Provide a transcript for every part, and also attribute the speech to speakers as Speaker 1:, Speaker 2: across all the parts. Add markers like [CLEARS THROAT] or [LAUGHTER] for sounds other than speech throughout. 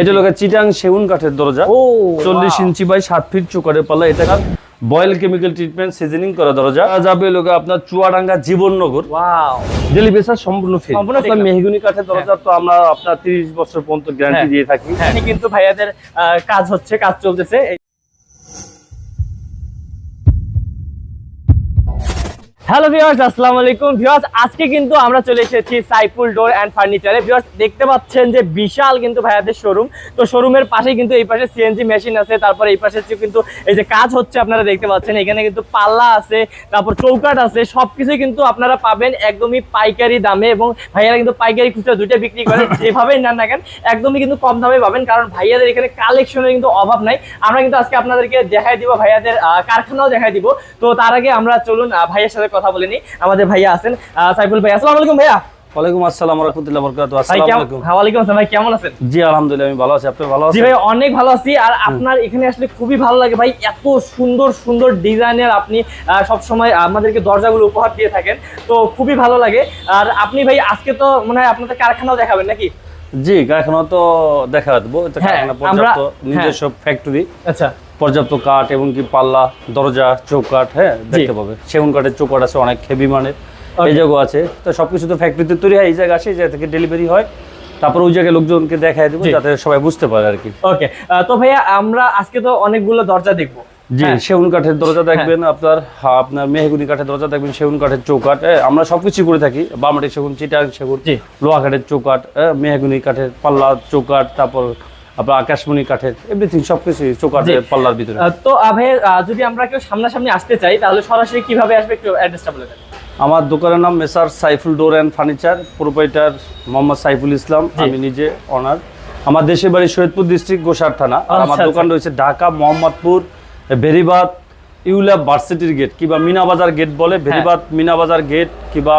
Speaker 1: এটা লোকের চিটাং সেগুন কাঠের দরজা।
Speaker 2: ও
Speaker 1: চল্লিশ ইঞ্চি বাই সাত ফিট চোকারের পাল্লা। এটা বয়েল কেমিক্যাল ট্রিটমেন্ট সিজনিং করা দরজা। যাবে লোকে আপনার চুয়াডাঙ্গা জীবননগর।
Speaker 2: নগর
Speaker 1: ডেলি বেসার সম্পূর্ণ ফ্রি
Speaker 2: সম্পূর্ণ
Speaker 1: মেহগুনি কাঠের দরজা তো আমরা আপনার তিরিশ বছর পর্যন্ত গ্যারান্টি
Speaker 2: হ্যাঁ।
Speaker 1: দিয়ে থাকি।
Speaker 2: হ্যাঁ। কিন্তু ভাইয়াদের আহ, কাজ হচ্ছে কাজ চলতেছে। হ্যালো ভিউয়ার্স আসসালামু আলাইকুম ভিউয়ার্স আজকে কিন্তু আমরা চলে এসেছি সাইফুল ডোর অ্যান্ড ফার্নিচারে ভিউয়ার্স দেখতে পাচ্ছেন যে বিশাল কিন্তু ভাইয়াদের শোরুম তো শোরুমের পাশেই কিন্তু এই পাশে সিএনজি মেশিন আছে। তারপরে এই পাশে কিন্তু এই যে কাজ হচ্ছে আপনারা দেখতে পাচ্ছেন। এখানে কিন্তু পাল্লা আছে তারপর চৌকাট আছে। সবকিছুই কিন্তু আপনারা পাবেন একদমই পাইকারি দামে এবং ভাইয়ারা কিন্তু পাইকারি খুচরা দুইটা বিক্রি করে। [LAUGHS] যেভাবেই নেন না কেন একদমই কিন্তু কম দামে পাবেন। কারণ ভাইয়াদের এখানে কালেকশনের কিন্তু অভাব নাই। আমরা কিন্তু আজকে আপনাদেরকে দেখাই দিব ভাইয়াদের কারখানাও দেখাই দিব। তো তার আগে আমরা চলুন ভাইয়ের সাথে কথা বলে নিই আমাদের ভাইয়া আছেন। সাইফুল ভাই আসসালামু আলাইকুম ভাইয়া।
Speaker 1: ওয়ালাইকুম আসসালাম রহমতুল্লাহ বরকাত
Speaker 2: ভাই
Speaker 1: আসসালামু আলাইকুম।
Speaker 2: হ্যাঁ, ওয়ালাইকুম আসসালাম। ভাই কেমন আছেন?
Speaker 1: জি আলহামদুলিল্লাহ আমি ভালো আছি। আপনি ভালো
Speaker 2: জি ভাই অনেক ভালো আছি। আর আপনার এখানে আসলে খুবই ভালো লাগে। ভাই এত সুন্দর সুন্দর ডিজাইনের আপনি সব সময় আমাদেরকে দরজাগুলো উপহার দিয়ে থাকেন। তো খুবই ভালো লাগে। আর আপনি ভাই আজকে তো মনে হয় আপনাদের কারখানাও দেখাবেন নাকি?
Speaker 1: জি কারখানা তো দেখা দেবো।
Speaker 2: হ্যাঁ,
Speaker 1: কারখানা পর্যাপ্ত নিজস্ব ফ্যাক্টরি
Speaker 2: আচ্ছা।
Speaker 1: পর্যাপ্ত কাঠ এবং কি পাল্লা দরজা চৌকাঠ হ্যাঁ দেখতে পাবে। সেগুন কাঠের চৌকাঠ আছে অনেক হেভি মানের। এই জায়গা আছে। তো সবকিছু তো ফ্যাক্টরিতে তৈরি হয় এই জায়গা আসে এই জায়গা থেকে ডেলিভারি হয়। তারপর ওই জায়গায় লোকজনকে দেখায় দেবো যাতে সবাই বুঝতে পারে আর কি।
Speaker 2: ওকে তো ভাইয়া আমরা আজকে তো অনেকগুলো দরজা দেখব।
Speaker 1: জি
Speaker 2: হ্যাঁ।
Speaker 1: সেগুন কাঠের দরজা দেখবেন আপনার হ্যাঁ, আপনার মেহগুনি কাঠের দরজা দেখবেন সেগুন কাঠের চৌকাঠ হ্যাঁ, আমরা সবকিছু করে থাকি। বামাটি সেগুন চিটাং সেগুন। লোহা কাঠের চৌকাঠ হ্যাঁ, মেহগুনি কাঠের পাল্লা চৌকাঠ তারপর আপনার আকাশমণি কাঠের এভরিথিং সবকিছু পাল্লার ভিতরে।
Speaker 2: তো যদি আমরা কেউ সামনাসামনি আসতে চাই তাহলে সরাসরি কীভাবে আসবে একটু অ্যাড্রেসটা বলে দেন।
Speaker 1: আমার দোকানের নাম messrs Saiful door and furniture proprietor Mohammad Saiful Islam আমি নিজে অনার আমার দেশের বাড়ি সৈয়দপুর ডিস্ট্রিক্ট গোসার থানা। আর আমার
Speaker 2: আচ্ছা,
Speaker 1: দোকান রয়েছে ঢাকা মোহাম্মদপুর বেরিবাদ ইউলা ভার্সিটির গেট কিংবা মিনাবাজার গেট বলে বেরিবাদ মিনাবাজার গেট কিংবা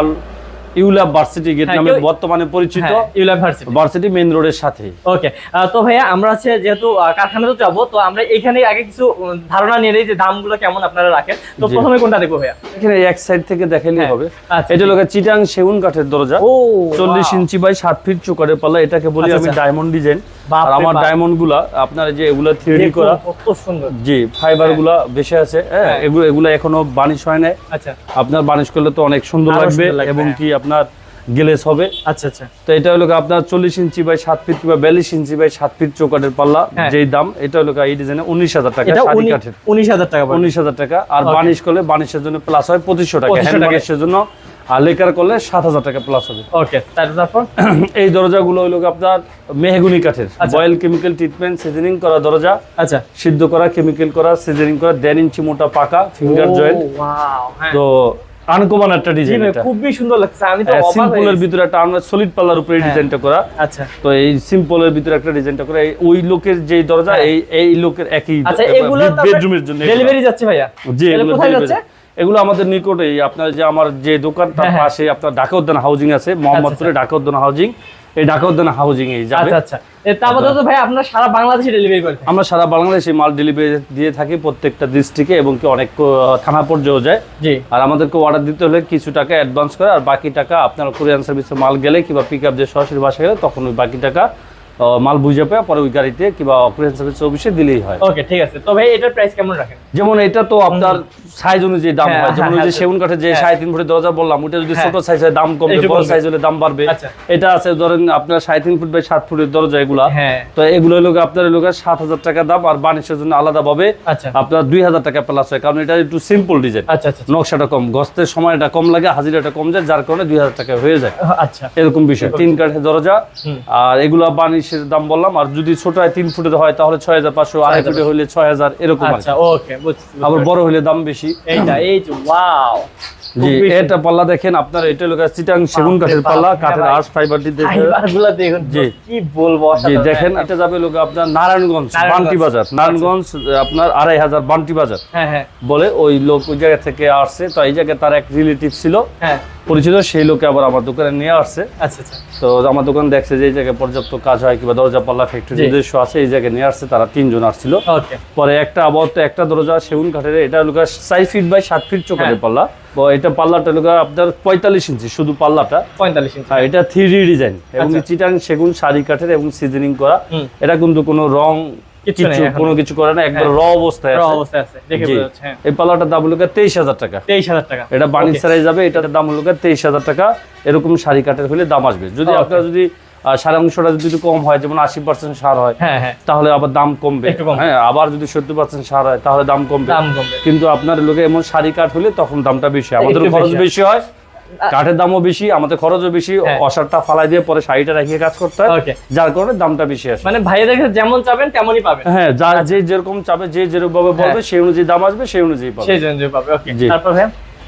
Speaker 1: ইউলা ভার্সিটি গেট
Speaker 2: হ্যাঁ,
Speaker 1: নামে বর্তমানে পরিচিত
Speaker 2: হ্যাঁ, ইউনিভার্সিটি
Speaker 1: ভার্সিটি। মেইন রোডের সাথে।
Speaker 2: ওকে তো ভাইয়া আমরা হচ্ছে যেহেতু কারখানাতে যাব তো আমরা এখানে আগে কিছু ধারণা নিয়ে নিই যে দামগুলো কেমন আপনারা রাখেন। তো প্রথমে কোনটা দেখব ভাইয়া?
Speaker 1: এখানে এক সাইড থেকে দেখালেই
Speaker 2: হ্যাঁ,
Speaker 1: হবে।
Speaker 2: আচ্ছা।
Speaker 1: এটা চিটাং সেগুন কাঠের দরজা।
Speaker 2: ও!
Speaker 1: ইঞ্চি বাই ফিট পাল্লা এটাকে বলি
Speaker 2: আচ্ছা,
Speaker 1: আমি
Speaker 2: আচ্ছা।
Speaker 1: ডায়মন্ড ডিজাইন আর আমার ডায়মন্ডগুলা আপনার যে এগুলা থ্রি
Speaker 2: দেখুন,
Speaker 1: করা।
Speaker 2: কত সুন্দর।
Speaker 1: জি ফাইবারগুলা বেশি আছে হ্যাঁ। এগুলো এগুলো এখনও বানিশ হয় না
Speaker 2: আচ্ছা।
Speaker 1: আপনার বানিশ করলে তো অনেক সুন্দর লাগবে এবং। কি আপনার গ্লেস হবে।
Speaker 2: আচ্ছা আচ্ছা।
Speaker 1: তো এটা হলো আপনার চল্লিশ ইঞ্চি বাই সাত ফিট কিংবা বিয়াল্লিশ ইঞ্চি বাই সাত ফিট চৌকাঠের পাল্লা
Speaker 2: হ্যাঁ।
Speaker 1: যেই দাম এটা হলো এই ডিজাইনে উনিশ হাজার টাকা
Speaker 2: উনিশ হাজার টাকা
Speaker 1: উনিশ হাজার টাকা। আর বানিশ করলে বানিশের জন্য প্লাস হয় পঁচিশশো টাকা।
Speaker 2: 2500
Speaker 1: হ্যান্ড
Speaker 2: টাকা।
Speaker 1: জন্য। আর লেকার করলে সাত হাজার টাকা প্লাস হবে।
Speaker 2: ওকে তার- তারপর?
Speaker 1: এই দরজাগুলো হলো আপনার মেহগুনি কাঠের।
Speaker 2: আচ্ছা।
Speaker 1: বয়েল কেমিক্যাল ট্রিটমেন্ট সিজনিং করা দরজা।
Speaker 2: আচ্ছা।
Speaker 1: সিদ্ধ করা কেমিক্যাল করা সিজনিং করা দেড় ইঞ্চি মোটা পাকা ফিঙ্গার জয়েন্ট
Speaker 2: হ্যাঁ।
Speaker 1: তো আনকমন একটা ডিজাইন এটা।
Speaker 2: খুবই সুন্দর লাগছে আমি তো অবাক হয়ে
Speaker 1: সিম্পলের ভিতরে একটা আমরা সলিড পাল্লার উপরে
Speaker 2: হ্যাঁ।
Speaker 1: ডিজাইনটা করা।
Speaker 2: আচ্ছা।
Speaker 1: তো এই সিম্পলের ভিতরে একটা ডিজাইনটা করা। ওই লোকের যে দরজা
Speaker 2: হ্যাঁ।
Speaker 1: এই এই লোকের একই
Speaker 2: আচ্ছা এগুলো
Speaker 1: বেডরুমের জন্য এগুলো।
Speaker 2: ডেলিভারি যাচ্ছে ভাইয়া?
Speaker 1: জি
Speaker 2: এগুলো কোথায় যাচ্ছে?
Speaker 1: এগুলো আমাদের নিকটেই আপনার যে আমার যে দোকান তার
Speaker 2: হ্যাঁ, হ্যাঁ।
Speaker 1: পাশে আপনার ঢাকা উদ্যান হাউজিং আছে মোহাম্মদপুরে ঢাকা উদ্যান হাউজিং। এই ঢাকা উদ্যান হাউজিং এই যাবে।
Speaker 2: আচ্ছা আচ্ছা। তো ভাই আপনারা সারা বাংলাদেশে ডেলিভারি করেন
Speaker 1: আমরা সারা বাংলাদেশে মাল ডেলিভারি দিয়ে থাকি প্রত্যেকটা ডিস্ট্রিক্টে এবং কি অনেক থানা পর্যায়েও যায়।
Speaker 2: জি।
Speaker 1: আর আমাদেরকে অর্ডার দিতে হলে কিছু টাকা অ্যাডভান্স করে আর বাকি টাকা আপনার কোরিয়ান সার্ভিসে মাল গেলে কিংবা পিক আপ যে সরাসরি বাসা গেলে তখন ওই বাকি টাকা মাল বুঝে পেয়ে পরে ওই গাড়িতে কিংবা কোরিয়ান সার্ভিস অফিসে দিলেই হয়।
Speaker 2: ওকে ঠিক আছে। তো ভাই এটার প্রাইস কেমন রাখেন?
Speaker 1: যেমন এটা তো আপনার সাইজ অনুযায়ী দাম
Speaker 2: হ্যাঁ,
Speaker 1: হয়। যেমন ওই
Speaker 2: হ্যাঁ,
Speaker 1: যে সেগুন কাঠের যে
Speaker 2: হ্যাঁ।
Speaker 1: সাড়ে তিন ফুটের দরজা বললাম ওটা যদি
Speaker 2: হ্যাঁ।
Speaker 1: ছোট সাইজ হয় দাম কমবে বড় সাইজ হলে দাম বাড়বে।
Speaker 2: আচ্ছা।
Speaker 1: এটা আছে ধরেন আপনার সাড়ে তিন ফুট বাই সাত ফুটের দরজা এগুলা।
Speaker 2: হ্যাঁ।
Speaker 1: তো এগুলো হলো আপনার লোকের সাত হাজার টাকা দাম আর বানিশের জন্য আলাদা পাবে
Speaker 2: আচ্ছা।
Speaker 1: আপনার দুই হাজার টাকা প্লাস হয়। কারণ এটা একটু সিম্পল ডিজাইন
Speaker 2: আচ্ছা আচ্ছা
Speaker 1: নকশাটা কম। গস্তের সময়টা কম লাগে হাজিরাটা কম যায় যার কারণে দুই হাজার টাকা হয়ে যায়।
Speaker 2: আচ্ছা।
Speaker 1: এরকম বিষয়। তিন কাঠের দরজা। আর এগুলো বানিশের দাম বললাম আর যদি ছোট হয় তিন ফুটের হয় তাহলে ছয় হাজার পাঁচশো আড়াই ফুটে হলে ছয় হাজার এরকম
Speaker 2: আচ্ছা ওকে
Speaker 1: আবার বড় হলে দাম বেশি।
Speaker 2: এইটা এই ওয়াও
Speaker 1: জি এটা পাল্লা দেখেন আপনার এটা লোক চিটাং সেগুন কাঠের পাল্লা কাঠের আর্স ফাইবার
Speaker 2: দেখুন
Speaker 1: জি।
Speaker 2: কি বলব
Speaker 1: জি দেখেন এটা যাবে লোক আপনার নারায়ণগঞ্জ। বান্টি বাজার। নারায়ণগঞ্জ আপনার আড়াই হাজার বান্টি বাজার।
Speaker 2: হ্যাঁ হ্যাঁ।
Speaker 1: বলে ওই লোক ওই জায়গা থেকে আসছে তো এই জায়গায় তার এক রিলেটিভ ছিল।
Speaker 2: হ্যাঁ।
Speaker 1: পরিচিত সেই লোকে আবার আমার দোকানে নিয়ে আসছে।
Speaker 2: আচ্ছা আচ্ছা।
Speaker 1: তো আমার দোকান দেখছে যে এই জায়গায় পর্যাপ্ত কাজ হয় কিংবা দরজা পাল্লা ফ্যাক্টরি। নিজস্ব আছে এই জায়গায় নিয়ে আসছে তারা তিনজন আসছিল। পরে একটা আবহাওয়া একটা দরজা সেগুন কাঠের এটা লোকা চার ফিট বাই সাত ফিট চোখের
Speaker 2: হ্যাঁ।
Speaker 1: পাল্লা। এটা পাল্লাটা লোকা আপনার পঁয়তাল্লিশ ইঞ্চি শুধু পাল্লাটা।
Speaker 2: পঁয়তাল্লিশ ইঞ্চি।
Speaker 1: আর এটা থ্রি ডিজাইন এবং
Speaker 2: আচ্ছা।
Speaker 1: চিটাং সেগুন শাড়ি কাঠের এবং সিজনিং করা। এটা কিন্তু কোনো রং কিছু
Speaker 2: এখন।
Speaker 1: কোনো কিছু করে না একবার র অবস্থায়
Speaker 2: র অবস্থায় আছে দেখে বোঝা হ্যাঁ।
Speaker 1: এই পাল্লাটার দাম হলো তেইশ হাজার টাকা।
Speaker 2: তেইশ হাজার টাকা।
Speaker 1: এটা বাণিজ্য সারাই যাবে এটার দাম হলো তেইশ হাজার টাকা। এরকম শাড়ি হলে দাম আসবে। যদি. আপনার যদি সার অংশটা যদি কম হয় যেমন আশি পার্সেন্ট সার হয়
Speaker 2: হ্যাঁ হ্যাঁ।
Speaker 1: তাহলে আবার দাম কমবে। হ্যাঁ আবার যদি সত্তর পার্সেন্ট সার হয় তাহলে দাম কমবে। কিন্তু আপনার লোকে এমন শাড়ি কাঠ হলে তখন দামটা বেশি আমাদের খরচ
Speaker 2: বেশি হয়।
Speaker 1: হয় কাঠের দামও বেশি আমাদের খরচও বেশি
Speaker 2: হ্যাঁ।
Speaker 1: অসারটা ফালাই দিয়ে পরে শাড়িটা রেখে কাজ করতে হয় যার কারণে দামটা বেশি আসে।
Speaker 2: মানে ভাইয়াদের কাছে যেমন চাবেন তেমনই পাবেন।
Speaker 1: হ্যাঁ যা যে যেরকম চাবে যে যেরকম ভাবে বলবে সেই অনুযায়ী দাম আসবে সেই অনুযায়ী পাবে।
Speaker 2: সেই জন্য পাবে ওকে তারপর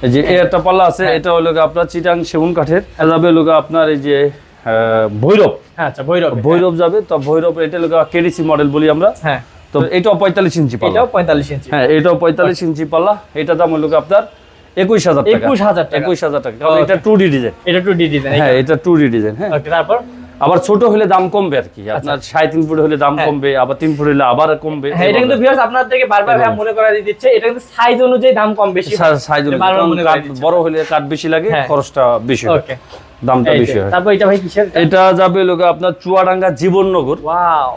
Speaker 1: এই যে একটা পাল্লা আছে
Speaker 2: হ্যাঁ।
Speaker 1: এটা হলো আপনার চিটাং সেগুন কাঠের। যাবে হলো আপনার এই যে ভৈরব।
Speaker 2: হ্যাঁ আচ্ছা ভৈরব
Speaker 1: ভৈরব যাবে তো ভৈরব এটা হলো কেডিসি মডেল বলি আমরা।
Speaker 2: হ্যাঁ।
Speaker 1: তো এটাও পঁয়তাল্লিশ ইঞ্চি পাল্লা।
Speaker 2: এটাও পঁয়তাল্লিশ ইঞ্চি।
Speaker 1: হ্যাঁ এটাও পঁয়তাল্লিশ ইঞ্চি পাল্লা। এটা দাম হলো আপনার একুশ হাজার
Speaker 2: একুশ হাজার
Speaker 1: একুশ হাজার টাকা। কারণ এটা টু ডি ডিজাইন।
Speaker 2: এটা টু ডি ডিজাইন
Speaker 1: হ্যাঁ এটা। টু ডি ডিজাইন হ্যাঁ।
Speaker 2: তারপর?
Speaker 1: আবার ছোট হলে দাম কমবে আর কি। আপনার সাড়ে তিন ফুট হলে দাম
Speaker 2: হ্যাঁ।
Speaker 1: কমবে আবার তিন ফুট হলে আবার কমবে।
Speaker 2: হ্যাঁ এটা কিন্তু ভিউয়ার্স আপনাদেরকে বারবার মনে করা দিচ্ছে। এটা কিন্তু সাইজ অনুযায়ী দাম কম বেশি
Speaker 1: সাইজ
Speaker 2: দিচ্ছে।
Speaker 1: বড় হলে কাঠ বেশি লাগে
Speaker 2: হ্যাঁ।
Speaker 1: খরচটা বেশি হয়।
Speaker 2: ওকে
Speaker 1: দামটা বেশি হয়।
Speaker 2: তারপর এটা ভাই কিসের?
Speaker 1: এটা যাবে লোকে আপনার চুয়াডাঙ্গা জীবননগর।
Speaker 2: ওয়াও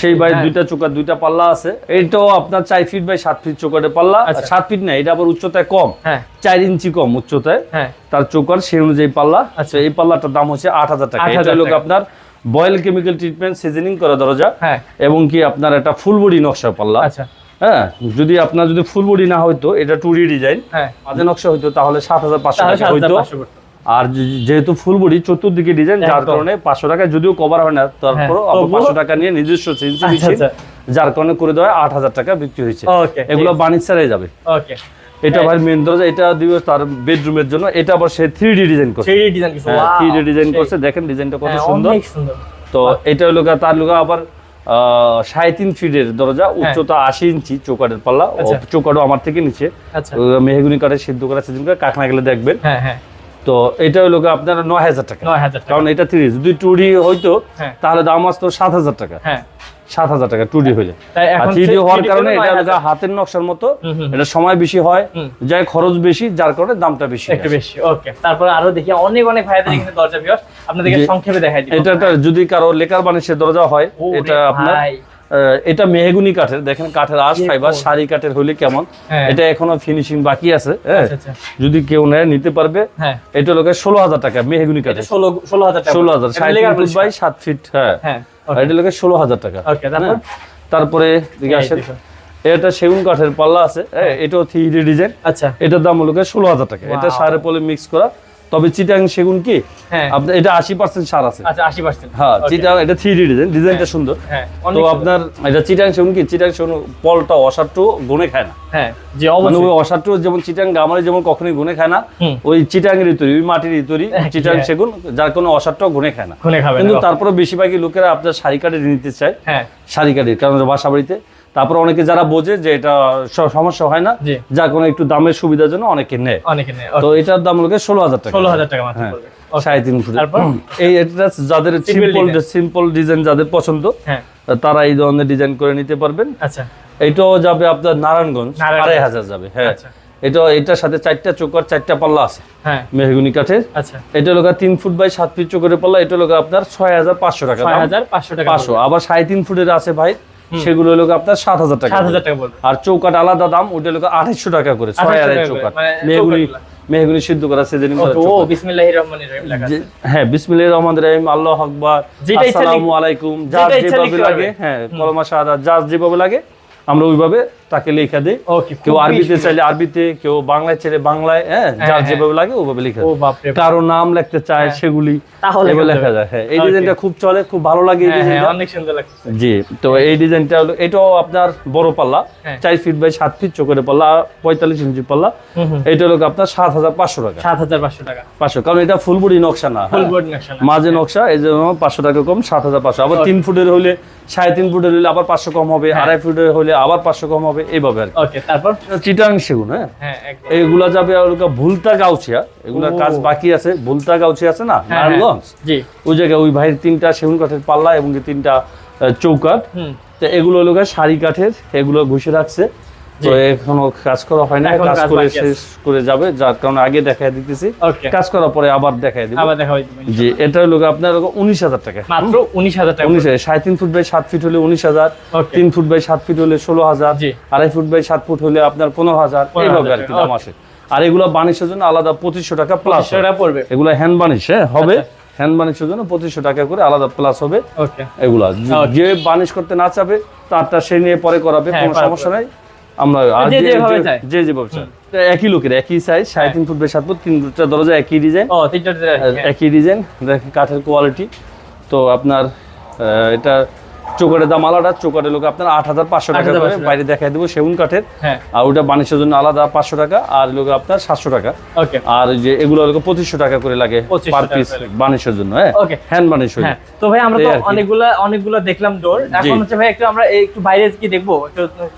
Speaker 1: সেই বাই
Speaker 2: হ্যাঁ।
Speaker 1: দুইটা চোকার দুইটা পাল্লা আছে। এটাও আপনার চার ফিট বাই সাত ফিট চোকারের পাল্লা।
Speaker 2: আচ্ছা।
Speaker 1: সাত ফিট না এটা আবার উচ্চতায় কম।
Speaker 2: হ্যাঁ।
Speaker 1: চার ইঞ্চি কম উচ্চতায়।
Speaker 2: হ্যাঁ।
Speaker 1: তার চোকার সেই অনুযায়ী পাল্লা। আচ্ছা। এই পাল্লাটার দাম হচ্ছে আট হাজার টাকা।
Speaker 2: 8,000
Speaker 1: এটা লোক আপনার বয়েল কেমিক্যাল ট্রিটমেন্ট সিজনিং করা দরজা। এবং কি আপনার একটা ফুল বডি নকশা পাল্লা।
Speaker 2: আচ্ছা।
Speaker 1: হ্যাঁ যদি আপনার যদি ফুল বডি না হইতো এটা টুরি ডিজাইন। মাঝে নকশা হইতো তাহলে সাত হাজার পাঁচশো টাকা হইতো। আর যেহেতু ফুল বডি চতুর্দিকে ডিজাইন যার কারণে পাঁচশো টাকা যদিও কভার হয় না তারপরও
Speaker 2: হ্যাঁ,
Speaker 1: পাঁচশো টাকা নিয়ে নিজস্ব
Speaker 2: আচ্ছা, আচ্ছা।
Speaker 1: যার কারণে করে দেওয়া আট হাজার টাকা বিক্রি হয়েছে। এগুলো বাণিজ্যারে যাবে।
Speaker 2: ওকে
Speaker 1: এটা ভাই মেন দরজা এটা দিবে তার বেডরুমের জন্য এটা আবার সে থ্রি ডি ডিজাইন করছে।
Speaker 2: থ্রি
Speaker 1: ডি ডিজাইন করছে দেখেন ডিজাইনটা কত
Speaker 2: হ্যাঁ,
Speaker 1: সুন্দর। তো এটা হলো তার লোক আবার আহ, সাড়ে তিন ফিটের দরজা উচ্চতা আশি ইঞ্চি চৌকাটের পাল্লা। ও
Speaker 2: আচ্ছা।
Speaker 1: চৌকাটও আমার থেকে নিচে। মেহগুনি কাঠের সিদ্ধ করা করে কাকনা গেলে দেখবেন।
Speaker 2: হ্যাঁ হ্যাঁ।
Speaker 1: তো এটা হলো আপনার নয় হাজার টাকা।
Speaker 2: নয় হাজার
Speaker 1: কারণ এটা থ্রি যদি টু ডি হইতো
Speaker 2: হ্যাঁ।
Speaker 1: তাহলে দাম আসতো সাত হাজার টাকা।
Speaker 2: হ্যাঁ।
Speaker 1: সাত হাজার টাকা টু ডি হইলে থ্রি ডি হওয়ার কারণে এটা
Speaker 2: 9,000
Speaker 1: হলো গিয়ে হাতের নকশার মতো। এটা সময় বেশি হয় যাই খরচ বেশি যার কারণে দামটা বেশি
Speaker 2: একটু বেশি ওকে। তারপর আরও দেখি অনেক অনেক ভাইয়াদের এখানে দরজা ভিউয়ার্স আপনাদেরকে সংক্ষেপে দেখাই দিব।
Speaker 1: এটা যদি কারও লেকার বানিশের দরজা হয় এটা আপনার এটা মেহগুনি কাঠের। দেখেন কাঠের আশ ফাইবার শাড়ি কাঠের হলে কেমন?
Speaker 2: হ্যাঁ।
Speaker 1: এটা এখনও ফিনিশিং বাকি আছে হ্যাঁ?
Speaker 2: আচ্ছা আচ্ছা।
Speaker 1: যদি কেউ নেয় নিতে পারবে।
Speaker 2: হ্যাঁ।
Speaker 1: এটা লোকে ষোলো হাজার টাকা মেহগুনি কাঠের।
Speaker 2: ষোলো হাজার
Speaker 1: ষোলো হাজার। বাই সাত ফিট হ্যাঁ। এটা লোকে ষোলো হাজার টাকা
Speaker 2: তারপর?
Speaker 1: তারপরে দিকে আসেন। এটা সেগুন কাঠের পাল্লা আছে এটাও থ্রি ডিজাইন
Speaker 2: আচ্ছা।
Speaker 1: এটার দাম হলো ষোলো হাজার টাকা। এটা. সারে পলে মিক্স করা তবে চিটাং সেগুন কি?
Speaker 2: হ্যাঁ।
Speaker 1: আপনার এটা আশি পার্সেন্ট সার আছে।
Speaker 2: আচ্ছা আশি পার্সেন্ট।
Speaker 1: হ্যাঁ চিটাং এটা থ্রি ডিজাইন ডিজাইনটা সুন্দর।
Speaker 2: হ্যাঁ
Speaker 1: তো আপনার এটা চিটাং সেগুন কি? চিটাং সেগুন পলটা গুনে খায় না।
Speaker 2: হ্যাঁ যে
Speaker 1: মানে
Speaker 2: অবশ্যই।
Speaker 1: ওই যেমন চিটাং গামারি যেমন কখনোই গুনে খায় না ওই তৈরি ওই তৈরি
Speaker 2: হ্যাঁ,
Speaker 1: চিটাং
Speaker 2: হ্যাঁ।
Speaker 1: সেগুন যার কোনো গুনে খায় না।
Speaker 2: খাবে
Speaker 1: কিন্তু তারপরে বেশিরভাগই লোকেরা আপনার শাড়ি কাটে নিতে চায়।
Speaker 2: হ্যাঁ।
Speaker 1: শাড়ি কাটির কারণ বাসা বাড়িতে তারপর অনেকে যারা বোঝে যে এটা সমস্যা হয় না। যার কোনো একটু দামের সুবিধার জন্য অনেকে নেয়।
Speaker 2: অনেকে নেই
Speaker 1: তো এটার দাম লোকে ষোলো হাজার টাকা
Speaker 2: ষোলো হাজার টাকা মাত্র
Speaker 1: হ্যাঁ সাড়ে তিন ফুট [CLEARS THROAT] এই এটা যাদের সিম্পল সিম্পল ডিজাইন যাদের পছন্দ
Speaker 2: হ্যাঁ।
Speaker 1: তারা এই ধরনের ডিজাইন করে নিতে পারবেন।
Speaker 2: আচ্ছা।
Speaker 1: এটাও যাবে আপনার নারায়ণগঞ্জ। আড়াই হাজার যাবে হ্যাঁ।
Speaker 2: আচ্ছা।
Speaker 1: এটা এটার সাথে চারটা চোকার চারটা পাল্লা আছে।
Speaker 2: হ্যাঁ।
Speaker 1: মেহগুনি কাঠের।
Speaker 2: আচ্ছা।
Speaker 1: এটা লোকা তিন ফুট বাই সাত ফিট চোখের পাল্লা এটা লোকা আপনার ছয় হাজার পাঁচশো টাকা
Speaker 2: ছয় হাজার পাঁচশো টাকা
Speaker 1: পাঁচশো। আবার সাড়ে তিন ফুটের আছে ভাই সেগুলো হলো আপনার সাত হাজার টাকা
Speaker 2: সাত হাজার টাকা
Speaker 1: আর চৌকাট আলাদা দাম ওটা হলো আঠাইশশো টাকা করে ছয়
Speaker 2: 2800
Speaker 1: আড়াই চৌকাট।
Speaker 2: মেহগুলি
Speaker 1: মেহগুনি মেহগুনি সিদ্ধ করা সিজনিং করা
Speaker 2: ও বিসমিল্লাহির রহমানির রহিম লেখা আছে।
Speaker 1: হ্যাঁ বিসমিল্লাহির রহমানির রহিম আল্লাহু আকবার আসসালামু আলাইকুম যার যেভাবে লাগে হ্যাঁ কলমা শাহাদাত যার যেভাবে লাগে আমরা ওইভাবে তাকে লেখা
Speaker 2: ওকে
Speaker 1: কেউ আরবিতে চাইলে আরবিতে কেউ বাংলায় চাইলে বাংলায় হ্যাঁ যার
Speaker 2: হ্যাঁ।
Speaker 1: যেভাবে লাগে ওইভাবে লিখে। কারও নাম লিখতে চায় সেগুলি
Speaker 2: তাহলে লেখা
Speaker 1: যায় হ্যাঁ। এই ডিজাইনটা খুব চলে খুব ভালো লাগে
Speaker 2: হ্যাঁ হ্যাঁ অনেক সুন্দর লাগছে
Speaker 1: জি তো এই ডিজাইনটা হলো এটাও আপনার বড় পাল্লা
Speaker 2: হ্যাঁ।
Speaker 1: চার ফিট বাই সাত ফিট চোখের পাল্লা পঁয়তাল্লিশ ইঞ্চি পাল্লা। এটা হলো আপনার সাত হাজার পাঁচশো টাকা।
Speaker 2: সাত হাজার পাঁচশো টাকা।
Speaker 1: পাঁচশো কারণ এটা ফুলবুড়ি নকশা না
Speaker 2: ফুল
Speaker 1: হ্যাঁ।
Speaker 2: নকশা না।
Speaker 1: মাঝে নকশা এই জন্য পাঁচশো টাকা কম সাত হাজার পাঁচশো। আবার তিন ফুটের হলে সাড়ে তিন ফুটের হলে আবার পাঁচশো কম হবে
Speaker 2: হ্যাঁ।
Speaker 1: আড়াই ফুটের হলে আবার পাঁচশো কম হবে। হবে এইভাবে আর
Speaker 2: ওকে তারপর?
Speaker 1: চিটাং সেগুন হ্যাঁ?
Speaker 2: হ্যাঁ
Speaker 1: এইগুলা যাবে আর ভুলতা গাউছিয়া। এগুলা কাজ বাকি আছে ভুলতা গাউছিয়া আছে না?
Speaker 2: হ্যাঁ, হ্যাঁ।
Speaker 1: নারায়ণগঞ্জ?
Speaker 2: জি।
Speaker 1: ওই জায়গায় ওই ভাইয়ের তিনটা সেগুন কাঠের পাল্লা এবং তিনটা চৌকাঠ। তো এগুলো হলো গিয়ে শাড়ি কাঠের এগুলো ঘুষে রাখছে। তো এখনও কাজ করা হয় না কাজ করে শেষ করে যাবে যার কারণে আগে দেখাই দিতেছি। কাজ করার পরে আবার দেখাই দিব।
Speaker 2: আবার দেখা
Speaker 1: জি এটা হলো আপনার উনিশ হাজার টাকা।
Speaker 2: মাত্র উনিশ হাজার টাকা।
Speaker 1: উনিশ সাড়ে তিন ফুট বাই সাত ফিট হলে উনিশ হাজার তিন ফুট বাই সাত ফিট হলে ষোলো হাজার আড়াই ফুট বাই সাত ফুট হলে আপনার পনেরো হাজার এইভাবে আর কি দাম আসে। আর এগুলো বানিশের জন্য আলাদা পঁচিশশো টাকা প্লাস
Speaker 2: পড়বে।
Speaker 1: এগুলো হ্যান্ড বানিশ হ্যাঁ হবে।
Speaker 2: আচ্ছা।
Speaker 1: হ্যান্ড বানিশের জন্য পঁচিশশো টাকা করে আলাদা প্লাস হবে। এগুলা। যে-. বানিশ করতে না চাবে তারটা সে নিয়ে পরে করাবে
Speaker 2: হ্যাঁ,
Speaker 1: কোনো সমস্যা নাই। আমরা
Speaker 2: যে যেভাবে।
Speaker 1: এটা একই লোকের একই সাইজ সাড়ে তিন ফুট বাই সাত ফুট তিনটা দরজা একই ডিজাইন
Speaker 2: তিনটা হ্যাঁ।
Speaker 1: একই ডিজাইন কাঠের কোয়ালিটি তো আপনার আহ, এটা চোকারের দাম আলাদা চোকারের লোক আপনার আট হাজার পাঁচশো টাকা করে বাইরে দেখাই দেবো সেগুন কাঠের।
Speaker 2: হ্যাঁ।
Speaker 1: আর ওটা বানিশের জন্য আলাদা পাঁচশো টাকা আর লোক আপনার সাতশো টাকা। আর যে এগুলো লোক পঁচিশশো টাকা করে লাগে পার পিস। বানিশের জন্য হ্যাঁ? হ্যান্ড বানিশ হয়ে
Speaker 2: তো ভাই আমরা তো
Speaker 1: এই
Speaker 2: অনেকগুলা দেখলাম ডোর এখন হচ্ছে ভাই একটু আমরা একটু বাইরে কি দেখব?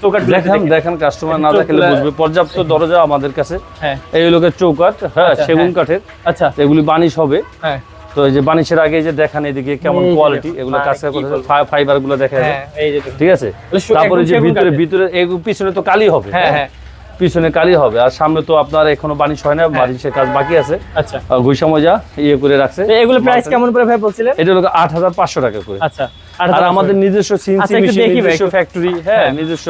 Speaker 2: চৌকাট
Speaker 1: দেখেন দেখেন কাস্টমার না দেখলে বুঝবে। পর্যাপ্ত দরজা আমাদের কাছে।
Speaker 2: হ্যাঁ।
Speaker 1: এই লোকের চৌকাঠ? হ্যাঁ
Speaker 2: আচ্ছা,
Speaker 1: সেগুন। কাঠের।
Speaker 2: আচ্ছা।
Speaker 1: এগুলি বানিশ হবে।
Speaker 2: হ্যাঁ।
Speaker 1: তো এই যে বানিশের আগে যে দেখান এদিকে কেমন কোয়ালিটি এগুলো ফাইবারগুলো দেখা যায়
Speaker 2: হ্যাঁ।
Speaker 1: ঠিক আছে? তারপরে যে ভিতরে ভিতরে পিছনে তো কালি হবে
Speaker 2: হ্যাঁ হ্যাঁ?
Speaker 1: পিছনে কালি হবে। আর সামনে তো আপনার এখনও বানিশ হয় না বানিশের কাজ বাকি আছে।
Speaker 2: আচ্ছা।
Speaker 1: ঘুষা মজা ইয়ে করে রাখছে।
Speaker 2: এগুলো প্রাইস কেমন করে ভাই বলছিলেন?
Speaker 1: এটা হলো আট হাজার পাঁচশো টাকা করে।
Speaker 2: আচ্ছা
Speaker 1: আর আমাদের নিজস্ব
Speaker 2: আচ্ছা,
Speaker 1: মেশিন নিজস্ব ফ্যাক্টরি হ্যাঁ। নিজস্ব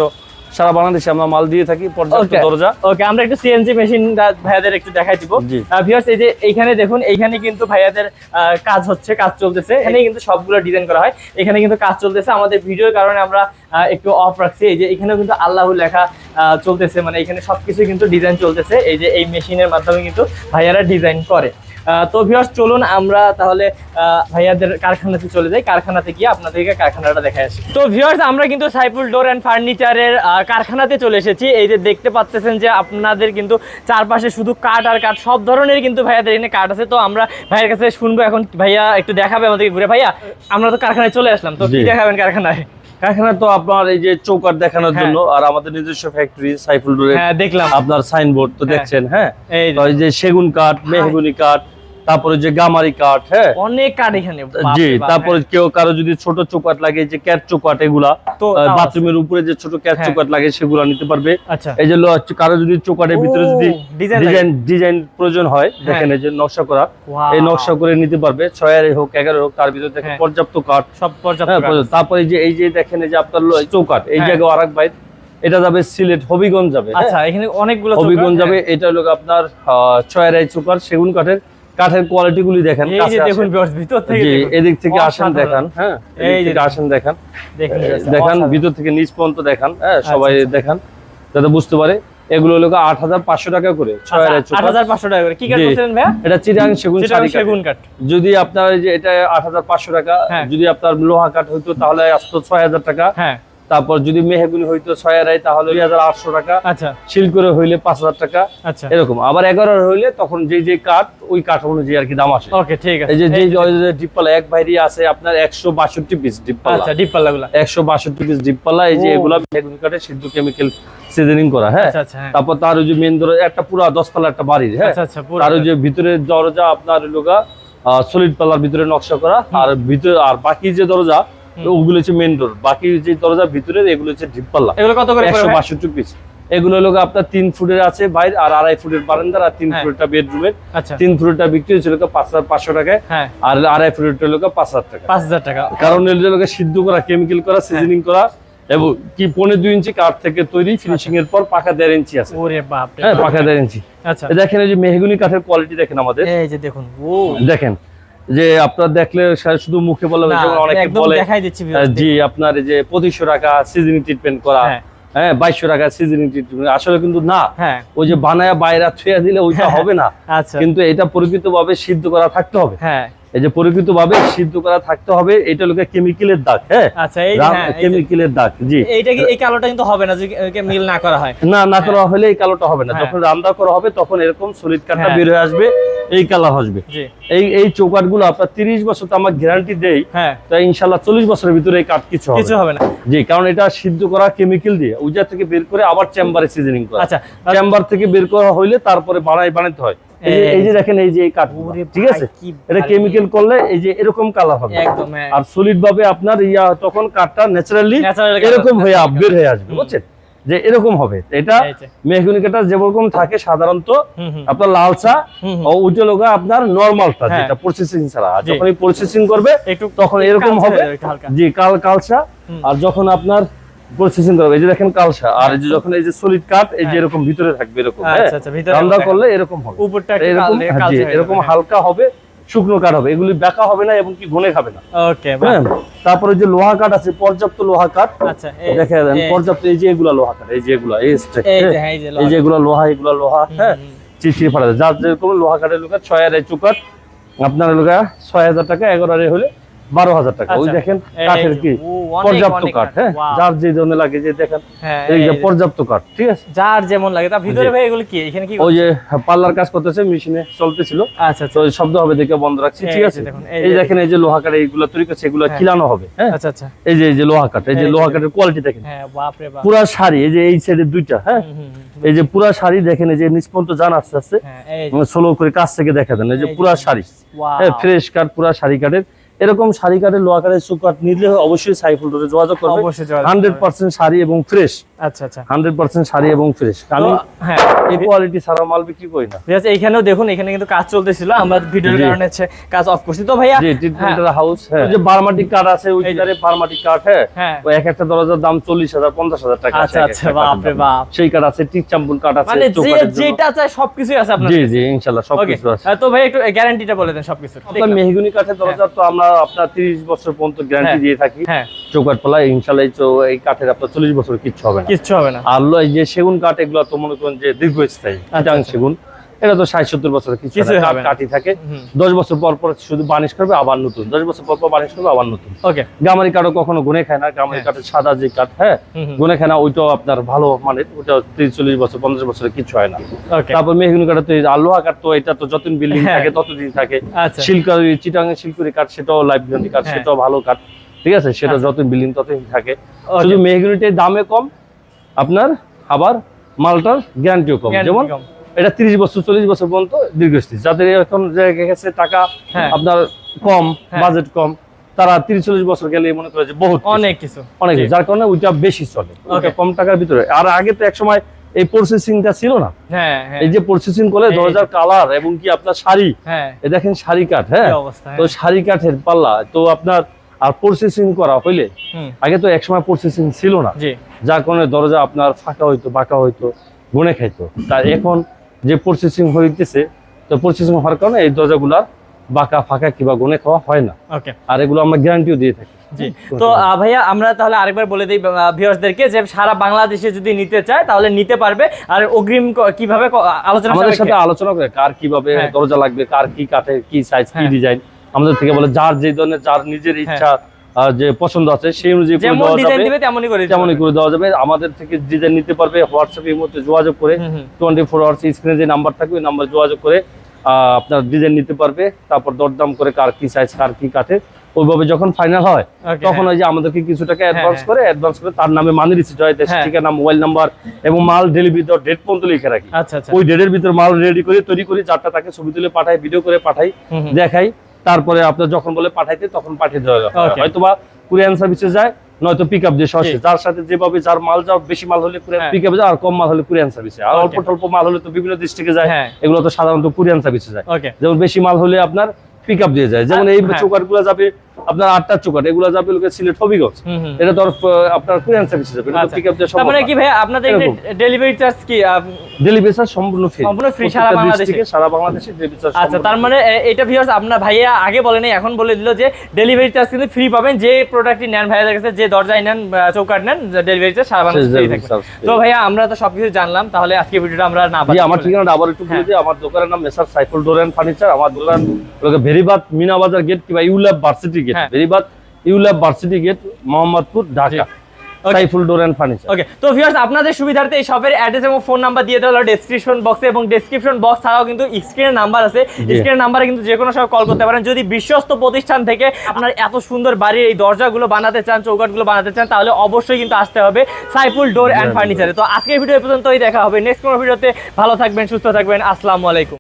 Speaker 1: সারা বাংলাদেশে আমরা মাল দিয়ে থাকি পর্যাপ্ত দরজা।
Speaker 2: ওকে আমরা একটু সিএনজি মেশিন ভাইয়াদের একটু দেখাই দিব। ভিউয়ার্স এই যে এইখানে দেখুন এইখানে কিন্তু ভাইয়াদের কাজ হচ্ছে কাজ চলতেছে। এখানে কিন্তু সবগুলো ডিজাইন করা হয়। এখানে কিন্তু কাজ চলতেছে। আমাদের ভিডিওর কারণে আমরা একটু অফ রাখছি। এই যে এখানেও কিন্তু আল্লাহ লেখা চলতেছে। মানে এখানে সবকিছু কিন্তু ডিজাইন চলতেছে। এই যে এই মেশিনের মাধ্যমে কিন্তু ভাইয়ারা ডিজাইন করে। আহ, তো ভিউয়ার্স চলুন আমরা তাহলে আহ, ভাইয়াদের কারখানাতে চলে যাই। কারখানাতে গিয়ে আপনাদেরকে কারখানাটা দেখাই আসি। তো ভিউয়ার্স আমরা কিন্তু সাইফুল ডোর অ্যান্ড ফার্নিচারের কারখানাতে চলে এসেছি। এই যে দেখতে পাচ্ছেন যে আপনাদের কিন্তু চারপাশে শুধু কাঠ আর কাঠ সব ধরনের কিন্তু ভাইয়াদের এখানে কাঠ আছে। তো আমরা ভাইয়ের কাছে শুনব এখন ভাইয়া একটু দেখাবে আমাদেরকে ঘুরে। ভাইয়া আমরা তো কারখানায় চলে আসলাম তো কি দেখাবেন কারখানায়?
Speaker 1: কারখানা তো আপনার এই যে চৌকাট দেখানোর
Speaker 2: হ্যাঁ।
Speaker 1: জন্য আর আমাদের নিজস্ব ফ্যাক্টরি সাইফুল
Speaker 2: হ্যাঁ দেখলাম।
Speaker 1: আপনার সাইনবোর্ড তো
Speaker 2: হ্যাঁ।
Speaker 1: দেখছেন হ্যাঁ?
Speaker 2: এই যে।
Speaker 1: সেগুন কাঠ মেহগুনি কাঠ তারপরে যে গামারি কাঠ হ্যাঁ
Speaker 2: অনেক কাঠ এখানে
Speaker 1: জি তারপরে কেউ কারও যদি ছোট চৌকাট লাগে যে ক্যাট চৌকাট এগুলা। বাথরুমের উপরে যে ছোট ক্যাট
Speaker 2: হ্যাঁ।
Speaker 1: চৌকাট লাগে সেগুলো নিতে পারবে
Speaker 2: আচ্ছা
Speaker 1: এই যে কারও যদি চৌকাটের ভিতরে যদি
Speaker 2: ডিজাইন
Speaker 1: ডিজাইন প্রয়োজন হয় দেখেন এই যে নকশা করা এই নকশা করে নিতে পারবে ছয় আড়াই হোক এগারো হোক তার ভিতরে দেখেন
Speaker 2: হ্যাঁ।
Speaker 1: পর্যাপ্ত কাঠ
Speaker 2: সব পর্যাপ্ত
Speaker 1: হ্যাঁ। তারপরে যে এই যে দেখেন যে আপনার চৌকাঠ এই
Speaker 2: হ্যাঁ।
Speaker 1: জায়গায় আরেক বাইট এটা যাবে সিলেট হবিগঞ্জ যাবে হ্যাঁ।
Speaker 2: আচ্ছা এখানে অনেকগুলো
Speaker 1: হবিগঞ্জ যাবে এটা হলো আপনার ছয় আড়াই চৌকাঠ সেগুন কাঠের কাঠের কোয়ালিটি গুলি দেখেন।
Speaker 2: এই যে দেখুন ভিতর থেকে
Speaker 1: এদিক থেকে আসেন দেখান হ্যাঁ
Speaker 2: এই যে
Speaker 1: আসেন দেখান।
Speaker 2: দেখান
Speaker 1: ভিতর থেকে নিচ পর্যন্ত দেখান হ্যাঁ সবাই
Speaker 2: আচ্ছা, আচ্ছা।
Speaker 1: দেখান যাতে বুঝতে পারে। এগুলো হলো আট হাজার পাঁচশো টাকা করে
Speaker 2: আচ্ছা,
Speaker 1: চৌকাঠ
Speaker 2: 8500 টাকা করে। কি কাঠ
Speaker 1: জি।
Speaker 2: বলছিলেন ভাইয়া?
Speaker 1: এটা চিরাং সেগুন।
Speaker 2: সেগুন কাঠ।
Speaker 1: যদি আপনার এটা আট হাজার পাঁচশো টাকা
Speaker 2: হ্যাঁ।
Speaker 1: যদি আপনার লোহা কাঠ হইতো তাহলে আসতো ছয় হাজার টাকা।
Speaker 2: হ্যাঁ।
Speaker 1: তারপর যদি মেহেগুনি হইতো ছয় আড়াই তাহলে দুই হাজার আটশো টাকা।
Speaker 2: আচ্ছা।
Speaker 1: শিল করে হইলে পাঁচ হাজার টাকা।
Speaker 2: আচ্ছা।
Speaker 1: এরকম। আবার এগারো হইলে তখন যে যে কাঠ ওই কাঠ অনুযায়ী আর কি দাম আসে।
Speaker 2: ওকে ঠিক আছে।
Speaker 1: এই যে যে ডিপপালা এক বাইরে আছে আপনার একশো বাষট্টি পিস ডিপপালা।
Speaker 2: আচ্ছা ডিপ পাল্লাগুলা
Speaker 1: একশো বাষট্টি পিস ডিপপালা এই যে। এগুলা মেহেগুনি কাঠে সিদ্ধ কেমিক্যাল সিজনিং করা হ্যাঁ?
Speaker 2: আচ্ছা আচ্ছা হ্যাঁ।
Speaker 1: তারপর তার ওই যে মেন ধরো একটা পুরা দশতলা একটা বাড়ির হ্যাঁ?
Speaker 2: আচ্ছা
Speaker 1: আর ওই যে ভিতরে দরজা আপনার লোকা সলিড পাল্লার ভিতরে নকশা করা আর ভিতরে আর বাকি যে দরজা ওগুলো হচ্ছে মেন ডোর বাকি যে দরজা ভিতরে এগুলো হচ্ছে ডিপপাল্লা
Speaker 2: এগুলো কত করে
Speaker 1: একশো বাষট্টি পিস এগুলো হলো আপনার তিন ফুটের আছে বাইরে আর আড়াই ফুটের বারান্দার আর তিন
Speaker 2: হ্যাঁ।
Speaker 1: ফুটেরটা বেডরুমের
Speaker 2: আচ্ছা।
Speaker 1: তিন ফুটেরটা বিক্রি হয়েছিল গিয়ে পাঁচ হাজার পাঁচশো টাকায়
Speaker 2: হ্যাঁ।
Speaker 1: আর আড়াই ফুটেরটা গিয়ে পাঁচ হাজার টাকা।
Speaker 2: পাঁচ হাজার টাকা।
Speaker 1: কারণ এগুলো লোকে সিদ্ধ করা কেমিক্যাল করা সিজনিং করা এবং কি পনেরো দুই ইঞ্চি কাঠ থেকে তৈরি ফিনিশিং এর পর পাকা দেড় ইঞ্চি আছে।
Speaker 2: ওরে বাপ
Speaker 1: হ্যাঁ পাকা দেড় ইঞ্চি
Speaker 2: আচ্ছা।
Speaker 1: দেখেন এই যে মেহগুনি কাঠের কোয়ালিটি দেখেন আমাদের।
Speaker 2: এই যে দেখুন ও
Speaker 1: দেখেন। যে আপনার দেখলে শুধু মুখে বলা অনেকে বলে জি আপনার এই যে পঁচিশশো টাকা সিজনিং ট্রিটমেন্ট করা
Speaker 2: হ্যাঁ।
Speaker 1: হ্যাঁ বাইশশো টাকা সিজনিং ট্রিটমেন্ট আসলে কিন্তু না।
Speaker 2: হ্যাঁ।
Speaker 1: ওই যে বানায়া বাইরে ছুঁয়ে দিলে ওইটা
Speaker 2: হ্যাঁ,
Speaker 1: হবে না।
Speaker 2: আচ্ছা।
Speaker 1: কিন্তু এটা পরিকৃত ভাবে সিদ্ধ করা থাকতে হবে।
Speaker 2: হ্যাঁ।
Speaker 1: এই যে পরিকৃত ভাবে সিদ্ধ করা থাকতে হবে এটা লোকে কেমিক্যালের দাগ হ্যাঁ?
Speaker 2: আচ্ছা এই যে যে-
Speaker 1: কেমিক্যালের দাগ জি।
Speaker 2: এইটা কি- এই কালোটা কিন্তু হবে না একে মিল না করা হয়।
Speaker 1: না না করা হলে এই কালোটা হবে না। যখন রান্না করা হবে তখন এরকম সলিড কাঠটা। বের হয়ে আসবে। এই কালার আসবে। এই এই চৌকাটগুলো আপনার তিরিশ বছর তো আমার গ্যারান্টি দেই।
Speaker 2: হ্যাঁ।
Speaker 1: তাই ইনশাল্লাহ চল্লিশ বছরের ভিতরে এই কাঠ কিছু
Speaker 2: কিছু হবে না।
Speaker 1: জি কারণ এটা সিদ্ধ করা কেমিক্যাল দিয়ে উজা থেকে বের করে আবার চেম্বারে সিজনিং করা।
Speaker 2: আচ্ছা
Speaker 1: চেম্বার থেকে বের করা হইলে তারপরে বানাই বানাতে হয়। এই যে- দেখেন এই যে এই কাঠ ঠিক আছে? এটা। কেমিক্যাল করলে এই যে এরকম কালার হবে।
Speaker 2: হ্যাঁ।
Speaker 1: আর সলিড ভাবে আপনার ইয়া তখন কাঠটা ন্যাচারালি এরকম হয়ে আপগ্রেড হয়ে আসবে বুঝছেন? যে এরকম হবে। এটা
Speaker 2: এই
Speaker 1: মেহগুনি কাঠটা যেরকম থাকে সাধারণত আপনার লাল চা উজ্জ্বল হোক আপনার নর্মালটা
Speaker 2: হ্যাঁ।
Speaker 1: যেটা প্রসেসিং ছাড়া। যখন প্রসেসিং করবে তখন এরকম হবে। জি কাল কালসা। আর যখন আপনার প্রসেসিং করবে এই যে দেখেন কালসা আর এই যে যখন এই যে সলিড কাঠ এই যে। এরকম ভিতরে থাকবে এরকম
Speaker 2: ভিতরে
Speaker 1: রান্না করলে এরকম হবে। এরকম
Speaker 2: কাল- কালচে
Speaker 1: জি, এরকম
Speaker 2: যাবে।
Speaker 1: হালকা হবে। শুকনো কাঠ হবে। এগুলি বেঁকা হবে না এবং কি গনে খাবে না।
Speaker 2: ওকে
Speaker 1: হ্যাঁ? তারপরে যে লোহা কাঠ আছে পর্যাপ্ত লোহা কাঠ।
Speaker 2: আচ্ছা
Speaker 1: দেখে দেন পর্যাপ্ত এই যে এগুলা লোহা কাঠ এই যে এগুলা এই হ্যাঁ।
Speaker 2: যে হ্যাঁ
Speaker 1: এগুলা লোহা এগুলা লোহা হ্যাঁ? চিচিয়ে ফাটা যায়। যার যেরকম লোহা কাঠের লোক ছয় হাজার চুকাট আপনার লোক ছয় হাজার টাকা এগারো হলে বারো হাজার টাকা ওই
Speaker 2: আচ্ছা।
Speaker 1: দেখেন কাঠের কি পর্যাপ্ত কাঠ হ্যাঁ যার যে ধরনের লাগে যে দেখেন
Speaker 2: হ্যাঁ
Speaker 1: পর্যাপ্ত কাঠ ঠিক আছে
Speaker 2: যার যেমন লাগে তার ভিতরে ভাই এগুলো কি এখানে কি
Speaker 1: ওই যে পার্লার কাজ করতেছে মেশিনে চলতেছিল
Speaker 2: আচ্ছা আচ্ছা
Speaker 1: তো শব্দ হবে দেখে বন্ধ রাখছি ঠিক আছে
Speaker 2: এই
Speaker 1: দেখেন এই যে লোহা কাঠ এইগুলো তৈরি করছে এগুলো
Speaker 2: হ্যাঁ।
Speaker 1: খিলানো হবে হ্যাঁ
Speaker 2: আচ্ছা আচ্ছা
Speaker 1: এই যে এই যে লোহা কাঠ এই যে লোহা কাঠের কোয়ালিটি দেখেন
Speaker 2: হ্যাঁ
Speaker 1: পুরা শাড়ি এই যে এই সাইডে দুইটা হ্যাঁ। এই যে পুরা শাড়ি দেখেন এই যে নিষ্পন্ত যান আস্তে আস্তে
Speaker 2: হ্যাঁ
Speaker 1: স্লো করে কাছ থেকে দেখা দেন এই যে পুরা শাড়ি হ্যাঁ ফ্রেশ কাঠ পুরা শাড়ি কাঠের এরকম শাড়ি লোহা কাঠের সুপ কাঠ নিলে অবশ্যই সাইফুল ডোরে যোগাযোগ করবে। হান্ড্রেড পার্সেন্ট শাড়ি এবং ফ্রেশ
Speaker 2: আচ্ছা আচ্ছা।
Speaker 1: হান্ড্রেড পার্সেন্ট শাড়ি এবং ফ্রেশ আমি
Speaker 2: হ্যাঁ।
Speaker 1: এই কোয়ালিটি ছাড়া মাল বিক্রি করি না।
Speaker 2: ঠিক আছে এইখানেও দেখুন এখানে কিন্তু কাজ চলতেছিল আমরা ভিডিওর কারণে কাজ অফ করছি। তো ভাইয়া
Speaker 1: ট্রিটমেন্টের হাউস হ্যাঁ। ওই যে বারমাটিক কাঠ আছে ওই বারমাটিক কাঠ হ্যাঁ।
Speaker 2: হ্যাঁ।
Speaker 1: ওই এক একটা দরজার দাম চল্লিশ হাজার পঞ্চাশ হাজার টাকা
Speaker 2: আচ্ছা আচ্ছা বাপ রে বাপ।
Speaker 1: সেই কাঠ আছে টিক চাম্পুল কাঠ আছে
Speaker 2: মানে যেটা চাই সবকিছুই আছে আপনার
Speaker 1: জি জি ইনশাল্লাহ সবকিছু আছে।
Speaker 2: তো ভাই একটু গ্যারান্টিটা বলে দেন
Speaker 1: আপনার মেহগুনি কাঠের দরজা তো আমরা আপনার তিরিশ বছর পর্যন্ত গ্যারান্টি। দিয়ে থাকি
Speaker 2: হ্যাঁ
Speaker 1: চৌকাঠ পালা ইনশাল্লাহ এই কাঠের আপনার চল্লিশ বছর কিচ্ছু হবে না
Speaker 2: কিচ্ছু হবে না
Speaker 1: আর এই যে সেগুন কাঠ এগুলো তো মনে করেন যে দীর্ঘস্থায়ী
Speaker 2: আচ্ছা।
Speaker 1: সেগুন এটা তো ষাট সত্তর বছর কিছু। কাঠই থাকে দশ বছর পর পর শুধু বানিশ করবে আবার নতুন দশ বছর পর পর বানিশ করবে আবার নতুন
Speaker 2: ওকে
Speaker 1: গামারি কাঠও কখনো গুনে খায় না গামারি
Speaker 2: হ্যাঁ।
Speaker 1: কাঠের সাদা যে কাঠ হ্যাঁ। গুনে খায় না ওইটাও আপনার ভালো মানে ওটা তিরিশ চল্লিশ বছর পঞ্চাশ বছরের কিছু হয় না তারপর মেহগুনি কাঠ তো আলোহা কাঠ তো এটা তো যতদিন বিল্ডিং
Speaker 2: হ্যাঁ।
Speaker 1: থাকে ততদিন থাকে
Speaker 2: আচ্ছা
Speaker 1: শিলকারি চিটাঙ্গের শিলকুড়ি কাঠ সেটাও লাইফ কাঠ
Speaker 2: হ্যাঁ।
Speaker 1: সেটাও ভালো কাঠ ঠিক আছে সেটা যতদিন বিল্ডিং ততদিন থাকে. শুধু মেহগুনিটার দামে কম আপনার আবার মালটার গ্যারান্টিও কম যেমন। এটা তিরিশ বছর চল্লিশ বছর পর্যন্ত দীর্ঘস্থায়ী। যাদের এখন গেছে টাকা
Speaker 2: হ্যাঁ।
Speaker 1: আপনার কম
Speaker 2: হ্যাঁ।
Speaker 1: বাজেট কম তারা তিরিশ চল্লিশ বছর গেলে মনে করে যে বহুত
Speaker 2: অনেক কিছু।
Speaker 1: অনেক যার কারণে ওইটা বেশি চলে কম টাকার ভিতরে। আর আগে তো একসময় এই প্রসেসিংটা ছিল না।
Speaker 2: হ্যাঁ
Speaker 1: এই যে প্রসেসিং করলে দরজার কালার এবং কি আপনার শাড়ি দেখেন শাড়ি কাঠ হ্যাঁ? তো। শাড়ি কাঠের পাল্লা তো আপনার আর প্রসেসিং করা হইলে আগে তো একসময় প্রসেসিং ছিল না। যার কারণে দরজা আপনার ফাঁকা হইতো বাঁকা হইতো গুনে খাইতো। তার এখন যে প্রসেসিং হইতেছে তো প্রসেসিং হওয়ার কারণে এই দরজাগুলার বাঁকা ফাঁকা কিংবা গুনে খাওয়া হয় না।
Speaker 2: ওকে
Speaker 1: আর এগুলো আমরা গ্যারান্টিও দিয়ে থাকি।
Speaker 2: তো ভাইয়া আমরা তাহলে আরেকবার বলে দিই ভিউয়ার্সদেরকে যে সারা বাংলাদেশে যদি নিতে চায় তাহলে নিতে পারবে। আর অগ্রিম কীভাবে আলোচনা
Speaker 1: আমাদের সাথে আলোচনা করে কার কীভাবে
Speaker 2: হ্যাঁ।
Speaker 1: দরজা লাগবে কার কি কাঠে কি সাইজ কি
Speaker 2: হ্যাঁ।
Speaker 1: ডিজাইন আমাদের থেকে বলে যার যে ধরনের যার নিজের ইচ্ছা আহ, যে পছন্দ আছে সেই অনুযায়ী করে
Speaker 2: যেমন
Speaker 1: দেওয়া
Speaker 2: ডিজাইন
Speaker 1: যাবে
Speaker 2: দিবে তেমনই করে
Speaker 1: তেমনই করে দেওয়া যাবে আমাদের থেকে ডিজাইন নিতে পারবে হোয়াটসঅ্যাপের মধ্যে যোগাযোগ করে
Speaker 2: হুম, হুম।
Speaker 1: টোয়েন্টি ফোর আওয়ার্স স্ক্রিনে যে নাম্বার থাকবে ওই নাম্বার যোগাযোগ করে আপনার ডিজাইন নিতে পারবে তারপর দরদাম করে কার কি সাইজ কার কি কাঠে ওইভাবে যখন ফাইনাল হয় তখন
Speaker 2: হ্যাঁ।
Speaker 1: ওই যে আমাদেরকে কিছু টাকা অ্যাডভান্স
Speaker 2: হ্যাঁ।
Speaker 1: করে অ্যাডভান্স করে তার নামে মানি রিসিট হয় দেশ
Speaker 2: হ্যাঁ।
Speaker 1: ঠিকানা মোবাইল নাম্বার এবং মাল ডেলিভারি দেওয়ার ডেট পর্যন্ত লিখে রাখি
Speaker 2: আচ্ছা আচ্ছা
Speaker 1: ওই ডেটের ভিতর মাল রেডি করে তৈরি করে যারটা তাকে ছবি তুলে পাঠাই ভিডিও করে পাঠাই। দেখাই তারপরে আপনার যখন বলে পাঠাইতে তখন পাঠিয়ে দেওয়া হয়। হয়তো বা কুরিয়ান সার্ভিসে যায় নয়তো পিক আপ দিয়ে
Speaker 2: সহজে
Speaker 1: যার সাথে যেভাবে যার মাল যাও বেশি মাল হলে
Speaker 2: হ্যাঁ।
Speaker 1: পিক আপ যায় আর কম মাল হলে কুরিয়ান সার্ভিসে। আর. অল্প টল্প মাল হলে তো বিভিন্ন ডিস্ট্রিক্টে যায়
Speaker 2: হ্যাঁ।
Speaker 1: এগুলো তো সাধারণত কুরিয়ান সার্ভিসে যায়। যেমন বেশি মাল হলে আপনার পিক আপ দিয়ে যায়। যেমন এই
Speaker 2: চোকার
Speaker 1: চৌকাট যাবে আপনার আটটা চৌকাট এগুলো যাবে লোকে সিলেট হবিগঞ্জ। এটা আহ, আপনার কুরিয়ান সার্ভিসে যাবে। পিক আপ দিয়ে
Speaker 2: তার মানে কি ভাই আপনাদের ডেলিভারি চার্জ কি
Speaker 1: ডেলিভারি চার্জ সম্পূর্ণ ফ্রি
Speaker 2: সম্পূর্ণ free সারা বাংলাদেশে?
Speaker 1: সারা বাংলাদেশে ডেলিভারি চার্জ
Speaker 2: আচ্ছা তার মানে এটা ভিউয়ার্স আপনার ভাইয়া আগে বলে নাই এখন বলে দিল যে ডেলিভারি চার্জ কিন্তু ফ্রি পাবেন যে প্রোডাক্টটি নেন ভাইয়াদের কাছে যে দরজায় নেন চৌকাট নেন ডেলিভারি চার্জ সারা বাংলাদেশে তো ভাইয়া আমরা তো সবকিছু জানলাম তাহলে আজকে ভিডিওটা আমরা না বাড়িয়ে
Speaker 1: আমার ঠিকানাটা আবার একটু বলে
Speaker 2: হ্যাঁ।
Speaker 1: দিই আমার দোকানের নাম messrs Saiful door and furniture আমার দোকান লোকে ভেরিবাদ মিনা বাজার গেট কিংবা ULAB varsity gate varsity gate Mohammadpur Dhaka. Saiful door and furniture.
Speaker 2: Okay তো ভিউয়ার্স আপনাদের সুবিধার্থে এই শপের অ্যাড্রেস এবং ফোন নাম্বার দিয়ে দেওয়া হলো ডেসক্রিপশন বক্সে এবং ডেসক্রিপশন বক্স ছাড়াও কিন্তু স্ক্রিনের নাম্বার আছে। স্ক্রিনের নাম্বারে কিন্তু যে কোনো সময় কল করতে পারেন। যদি বিশ্বস্ত প্রতিষ্ঠান থেকে আপনার এত সুন্দর বাড়ির এই দরজাগুলো বানাতে চান চৌকাটগুলো বানাতে চান তাহলে অবশ্যই কিন্তু আসতে হবে সাইফুল ডোর অ্যান্ড ফার্নিচারে। তো আজকের ভিডিও পর্যন্তই। দেখা হবে নেক্সট কোনো ভিডিওতে ভালো থাকবেন সুস্থ থাকবেন। আসসালামু আলাইকুম।